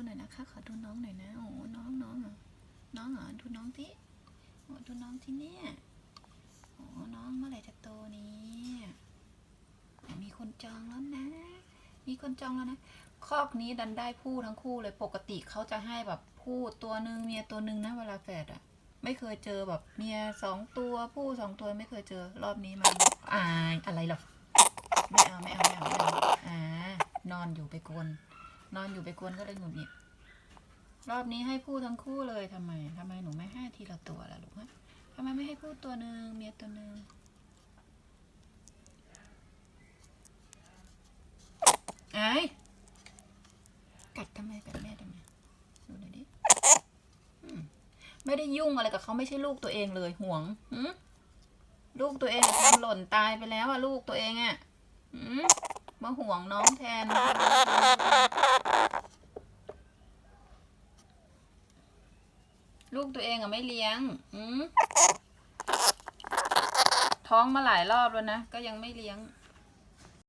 ูหน่อยนะคะ ขอดูน้องหน่อยนะ โอ้น้องน้องเหรอน้องเหรอดูน้องทีโอ้ดูน้องที่เนี่ยโอ้น้องเมื่อไหร่จะโตนี่มีคนจองแล้วนะ มีคนจองแล้วนะ คอกนี้ดันได้ผู้ทั้งคู่เลย ปกติเขาจะให้แบบผู้ตัวหนึ่งเมียตัวหนึ่งนะเวลาแฝดอะไม่เคยเจอแบบเมียสองตัวผู้สองตัวไม่เคยเจอรอบนี้มันอาอะไรหรอไม่เอาไม่เอาไม่เอาไม่เอาอ่านอนอยู่ไปกวน นอนอยู่ไปกวนก็เลยหงุดหงิดรอบนี้ให้พูดทั้งคู่เลยทำไมทำไมหนูไม่ให้ทีละตัวล่ะลูกฮะทำไมไม่ให้พูดตัวหนึ่งเมียตัวหนึ่งไอ้ยกัดทำไมกัดแม่ทำไมดูหน่อยดิไม่ได้ยุ่งอะไรกับเขาไม่ใช่ลูกตัวเองเลยห่วงลูกตัวเองทำหล่นตายไปแล้วอะลูกตัวเองอะมมาห่วงน้องแทน ลูกตัวเองอะไม่เลี้ยง อืมท้องมาหลายรอบแล้วนะ ก็ยังไม่เลี้ยง